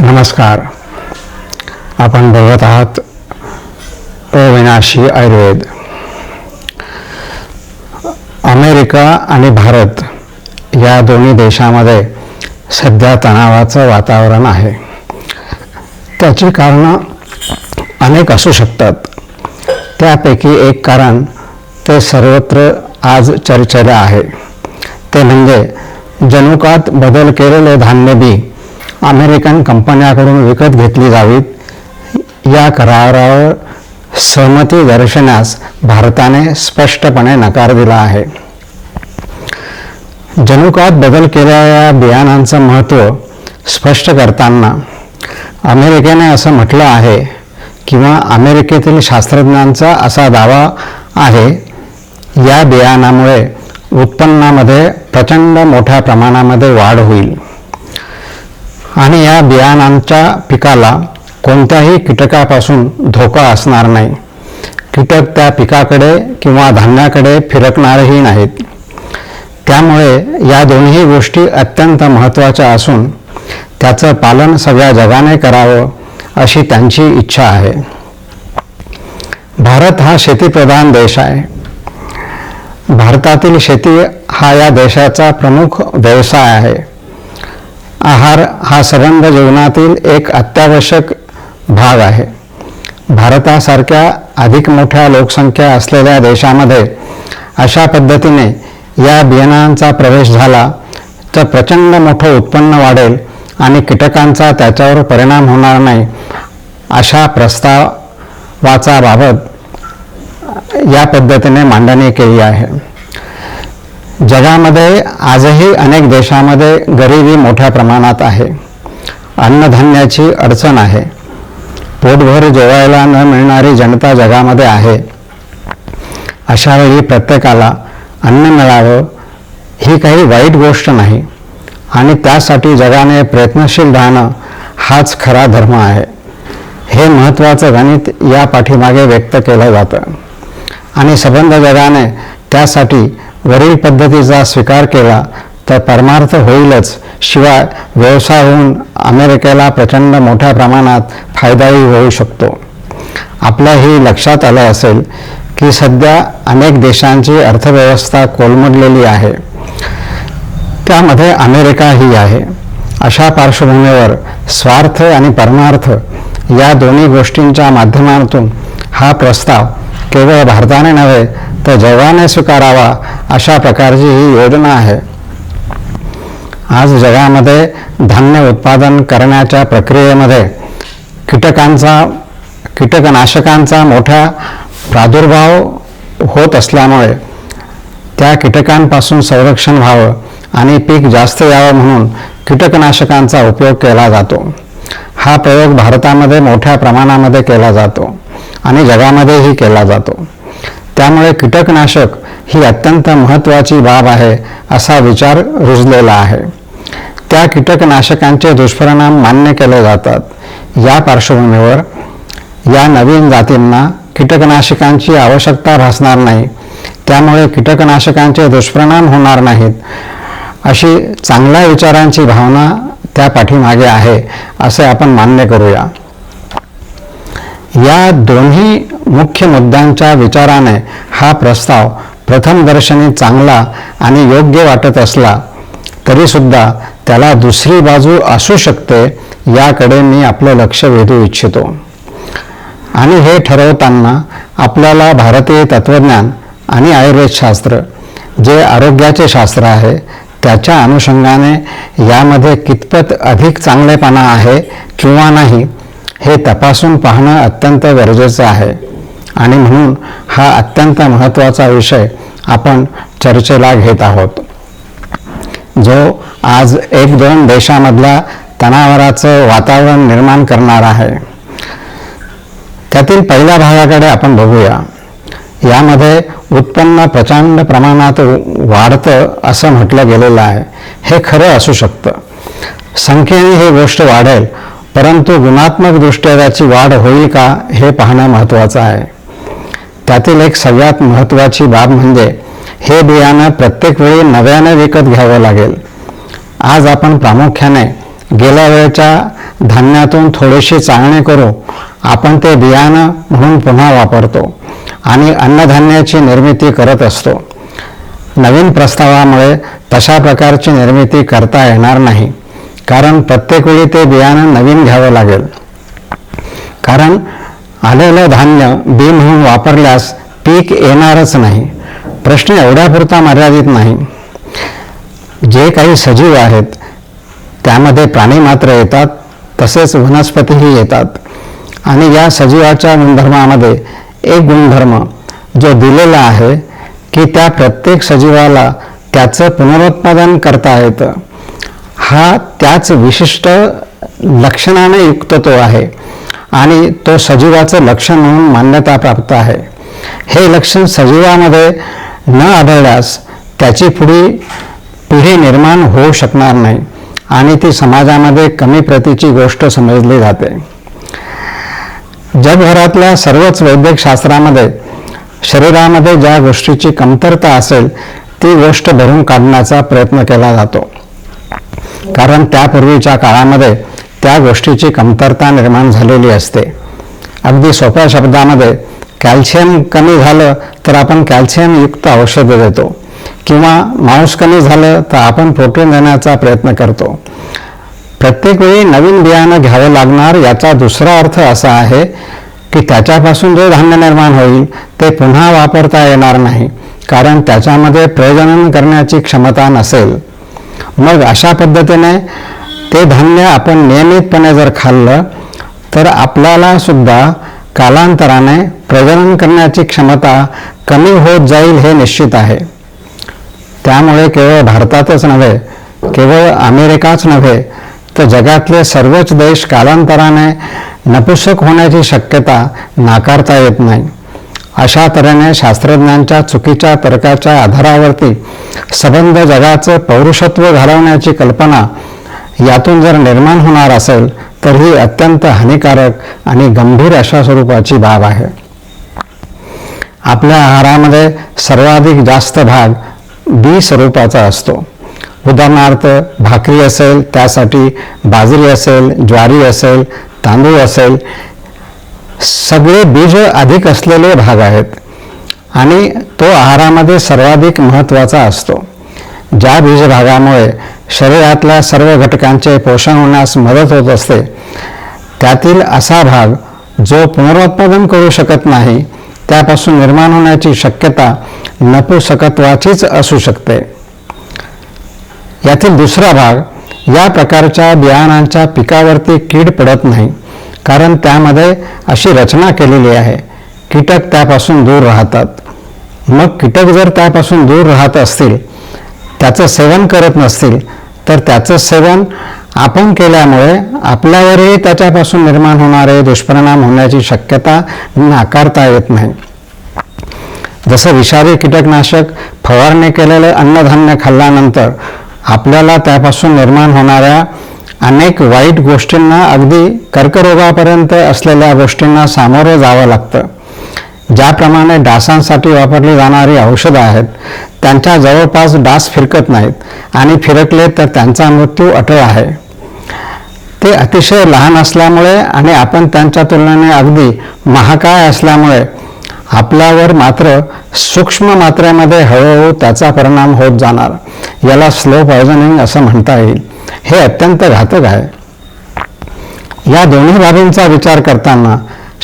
नमस्कार. आपण बघत आहात अविनाशी आयुर्वेद. अमेरिका आणि भारत या दोन्ही देशामध्ये सध्या तणावाचं वातावरण आहे. त्याची कारणं अनेक असू शकतात. त्यापैकी एक कारण ते सर्वत्र आज चर्चेला आहे. ते म्हणजे जनुकात बदल केलेले धान्य बी अमेरिकन कंपन्याकडून विकत घेतली जावीत. या करारावर सहमती दर्शनास भारताने स्पष्टपणे नकार दिला आहे. जनुकात बदल केलेल्या बियाणांचं महत्त्व स्पष्ट करताना अमेरिकेने असं म्हटलं आहे किंवा अमेरिकेतील शास्त्रज्ञांचा असा दावा आहे या बियाणामुळे उत्पन्नामध्ये प्रचंड मोठ्या प्रमाणामध्ये वाढ होईल. आणि या बियाणांच्या पिकाला कोणत्याही कीटकापासून धोका असणार नाही. कीटक त्या पिकाकडे किंवा धान्याकडे फिरकणारही नाहीत. त्यामुळे या दोन्ही गोष्टी अत्यंत महत्त्वाच्या असून त्याचं पालन सगळ्या जगाने करावं अशी त्यांची इच्छा आहे. भारत हा शेतीप्रधान देश आहे. भारतातील शेती हा या देशाचा प्रमुख व्यवसाय आहे. आहार हा सबंध जीवनातील एक अत्यावश्यक भाग आहे. भारतासारख्या अधिक मोठ्या लोकसंख्या असलेल्या देशामध्ये अशा पद्धतीने या बियाणांचा प्रवेश झाला तर प्रचंड मोठं उत्पन्न वाढेल आणि कीटकांचा त्याच्यावर परिणाम होणार नाही अशा प्रस्तावाचा बाबत या पद्धतीने मांडणी केली आहे. जगामध्ये आजही अनेक देशामध्ये गरिबी मोठ्या प्रमाणात आहे. अन्नधान्याची अडचण आहे. पोटभर जेवायला न मिळणारी जनता जगामध्ये आहे. अशावेळी प्रत्येकाला अन्न मिळावं ही काही वाईट गोष्ट नाही आणि त्यासाठी जगाने प्रयत्नशील राहणं हाच खरा धर्म आहे. हे महत्त्वाचं गणित या पाठीमागे व्यक्त केलं जातं. आणि संबंध जगाने त्यासाठी वरील पद्धतीचा स्वीकार केला तर परमार्थ होईलच. शिवाय व्यवसाय होऊन अमेरिकेला प्रचंड मोठ्या प्रमाणात फायदाही होऊ शकतो. आपल्याही लक्षात आलं असेल की सध्या अनेक देशांची अर्थव्यवस्था कोलमडलेली आहे. त्यामध्ये अमेरिकाही आहे. अशा पार्श्वभूमीवर स्वार्थ आणि परमार्थ या दोन्ही गोष्टींच्या माध्यमातून हा प्रस्ताव केवळ भारताने नव्हे तर जगाने स्वीकारावा अशा प्रकारची ही योजना आहे. आज जगामध्ये धान्य उत्पादन करण्याच्या प्रक्रियेमध्ये कीटकांचा कीटकनाशकांचा मोठा प्रादुर्भाव होत असल्यामुळे त्या कीटकांपासून संरक्षण व्हावं आणि पीक जास्त यावं म्हणून कीटकनाशकांचा उपयोग केला जातो. हा प्रयोग भारतामध्ये मोठ्या प्रमाणामध्ये केला जातो आणि जगामध्येही केला जातो. त्यामुळे कीटकनाशक ही अत्यंत महत्त्वाची बाब आहे असा विचार रुजलेला आहे. त्या कीटकनाशकांचे दुष्परिणाम मान्य केले जातात. या पार्श्वभूमीवर या नवीन जातींना कीटकनाशकांची आवश्यकता भासणार नाही. त्यामुळे कीटकनाशकांचे दुष्परिणाम होणार नाहीत अशी चांगल्या विचारांची भावना त्या पाठीमागे आहे असे आपण मान्य करूया. या दोन्ही मुख्य मुद्द्यांच्या विचाराने हा प्रस्ताव प्रथम दर्शनी चांगला आणि योग्य वाटत असला तरीसुद्धा त्याला दुसरी बाजू असू शकते याकडे मी आपलं लक्ष वेधू इच्छितो. आणि हे ठरवताना आपल्याला भारतीय तत्त्वज्ञान आणि आयुर्वेदशास्त्र जे आरोग्याचे शास्त्र आहे त्याच्या अनुषंगाने यामध्ये कितपत अधिक चांगलेपणा आहे किंवा नाही हे तपासून पाहणं अत्यंत गरजेचं आहे. आणि म्हणून हा अत्यंत महत्त्वाचा विषय आपण चर्चेला घेत आहोत. जो आज एक दोन देशामधल्या तणावाचं वातावरण निर्माण करणार आहे. त्यातील पहिल्या भागाकडे आपण बघूया. यामध्ये उत्पन्न प्रचंड प्रमाणात वाढतं असं म्हटलं गेलेलं आहे. हे खरं असू शकतं. संख्येने ही गोष्ट वाढेल परंतु गुणात्मकदृष्ट्या त्याची वाढ होईल का हे पाहणं महत्त्वाचं आहे. त्यातील एक सगळ्यात महत्त्वाची बाब म्हणजे हे बियाणं प्रत्येक वेळी नव्यानं विकत घ्यावं लागेल. आज आपण प्रामुख्याने गेल्या वेळच्या धान्यातून थोडीशी चाळणी करू आपण ते बियाणं म्हणून पुन्हा वापरतो आणि अन्नधान्याची निर्मिती करत असतो. नवीन प्रस्तावामुळे तशा प्रकारची निर्मिती करता येणार नाही. कारण प्रत्येक वेळी ते बियाणं नवीन घ्यावं लागेल. कारण आलेलं धान्य बी म्हणून वापरल्यास पीक येणारच नाही. प्रश्न एवढ्यापुरता मर्यादित नाही. जे काही सजीव आहेत त्यामध्ये प्राणी मात्र येतात तसेच वनस्पतीही येतात. आणि या सजीवाच्या गुणधर्मामध्ये एक गुणधर्म जो दिलेला आहे की त्या प्रत्येक सजीवाला त्याचं पुनरुत्पादन करता येतं. हा त्याच विशिष्ट लक्षणाने युक्त तो आहे. आणि तो सजीवाचं लक्षण म्हणून मान्यता प्राप्त आहे. हे लक्षण सजीवामध्ये न आढळल्यास त्याची पुढी पिढी निर्माण होऊ शकणार नाही आणि ती समाजामध्ये कमी प्रतीची गोष्ट समजली जाते. जगभरातल्या सर्वच वैद्यकशास्त्रामध्ये शरीरामध्ये ज्या गोष्टीची कमतरता असेल ती गोष्ट भरून काढण्याचा प्रयत्न केला जातो. कारण त्यापूर्वीच्या काळामध्ये त्या गोष्टीची कमतरता निर्माण झालेली असते. अगदी सोप्या शब्दामध्ये कॅल्शियम कमी झालं तर आपण कॅल्शियमयुक्त औषधं देतो. किंवा मांस कमी झालं तर आपण प्रोटीन देण्याचा प्रयत्न करतो. प्रत्येक वेळी नवीन बियाणं घ्यावं लागणार याचा दुसरा अर्थ असा आहे की त्याच्यापासून जे धान्य निर्माण होईल ते पुन्हा वापरता येणार नाही. कारण त्याच्यामध्ये प्रजनन करण्याची क्षमता नसेल. मग अशा पद्धतीने ते धान्य आपण नियमितपणे जर खाल्लं तर आपल्याला सुद्धा कालांतराने प्रजनन करण्याची क्षमता कमी होत जाईल हे निश्चित आहे. त्यामुळे केवळ भारतातच नव्हे केवळ अमेरिकाच नव्हे तर जगातले सर्वच देश कालांतराने नपुसक होण्याची शक्यता नाकारता येत नाही. अशा तऱ्हेने शास्त्रज्ञांच्या चुकीच्या तर्काच्या आधारावरती सबंध जगाचं पौरुषत्व घालवण्याची कल्पना यातून जर निर्माण होणार असेल तर ही अत्यंत हानिकारक आणि गंभीर अशा स्वरूपाची बाब आहे. आपल्या आहारामध्ये सर्वाधिक जास्त भाग बी स्वरूपाचा असतो. उदाहरणार्थ भाकरी असेल त्यासाठी बाजरी असेल ज्वारी असेल तांदूळ असेल सगळे बीज अधिक असलेले भाग आहेत. आणि तो आहारामध्ये सर्वाधिक महत्त्वाचा असतो. ज्या बीजभागामुळे शरीरातल्या सर्व घटकांचे पोषण होण्यास मदत होत असते त्यातील असा भाग जो पुनरुत्पादन करू शकत नाही त्यापासून निर्माण होण्याची शक्यता नपुसकत्वाचीच असू शकते. यातील दुसरा भाग या प्रकारच्या बियाणांच्या पिकावरती कीड पडत नाही. कारण त्यामध्ये अशी रचना केलेली आहे. कीटक त्यापासून दूर राहतात. मग कीटक जर त्यापासून दूर राहत असतील त्याचं सेवन करत नसतील तर त्याचं सेवन आपण केल्यामुळे आपल्यावरही त्याच्यापासून निर्माण होणारे दुष्परिणाम होण्याची शक्यता नाकारता येत नाही. जसं विषारी कीटकनाशक फवारणी केलेले अन्नधान्य खाल्ल्यानंतर आपल्याला त्यापासून निर्माण होणाऱ्या अनेक वाईट गोष्टींना अगदी कर्करोगापर्यंत असलेल्या गोष्टींना सामोरं जावं लागतं. ज्याप्रमाणे डासांसाठी वापरली जाणारी औषधं आहेत त्यांच्या जवळपास डास फिरकत नाहीत आणि फिरकले तर त्यांचा मृत्यू अटळ आहे. ते अतिशय लहान असल्यामुळे आणि आपण त्यांच्या तुलनेने अगदी महाकाय असल्यामुळे आपल्यावर मात्र सूक्ष्म मात्रेमध्ये हळूहळू त्याचा परिणाम होत जाणार. याला स्लो पॉयझनिंग असं म्हणता येईल. हे अत्यंत घातक आहे. या दोन्ही बाबींचा विचार करताना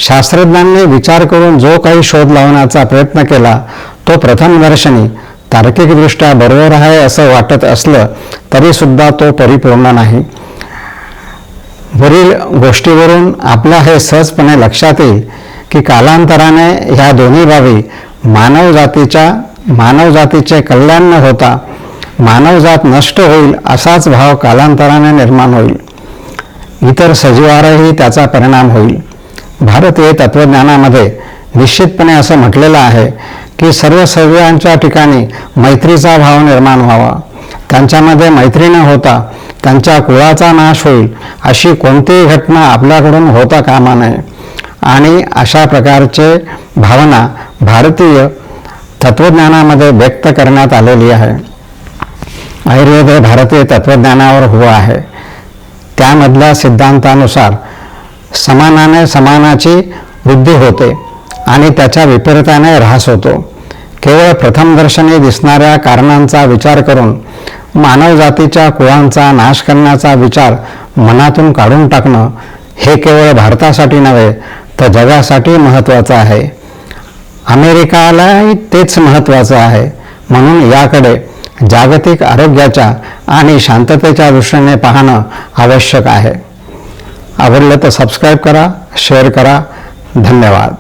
शास्त्रज्ञांनी विचार करून जो काही शोध लावण्याचा प्रयत्न केला तो प्रथम दर्शनी तार्किकदृष्ट्या बरोबर आहे असं वाटत असलं तरी सुद्धा तो परिपूर्ण नाही. वरील गोष्टीवरून आपल्या हे सहजपणे लक्षात येईल की कालांतराने ह्या दोन्ही बाबी मानव जातीच्या मानव जातीचे कल्याण न होता मानवजात नष्ट होईल असाच भाव कालांतराने निर्माण होईल. इतर सजीवारही त्याचा परिणाम होईल. भारतीय तत्वज्ञानामध्ये निश्चितपणे असं म्हटलेलं आहे की सर्व सजीवांच्या ठिकाणी मैत्रीचा भाव निर्माण व्हावा. त्यांच्यामध्ये मैत्री न होता त्यांच्या कुळाचा नाश होईल अशी कोणतीही घटना आपल्याकडून होता कामा नये. आणि अशा प्रकारचे भावना भारतीय तत्वज्ञानामध्ये व्यक्त करण्यात आलेली आहे. आयुर्वेद हे भारतीय तत्वज्ञानावर उभं आहे. त्यामधल्या सिद्धांतानुसार समानाने समानाची वृद्धी होते आणि त्याच्या विपरीताने ऱ्हास होतो. केवळ प्रथमदर्शनी दिसणाऱ्या कारणांचा विचार करून मानवजातीच्या कुळांचा नाश करण्याचा विचार मनातून काढून टाकणं हे केवळ भारतासाठी नव्हे तर जगासाठी महत्त्वाचं आहे. अमेरिकालाही तेच महत्त्वाचं आहे. म्हणून याकडे जागतिक आरोग्याच्या आणि शांततेच्या दृष्टीने पाहणं आवश्यक आहे. आवडलं तर सबस्क्राईब करा शेअर करा. धन्यवाद.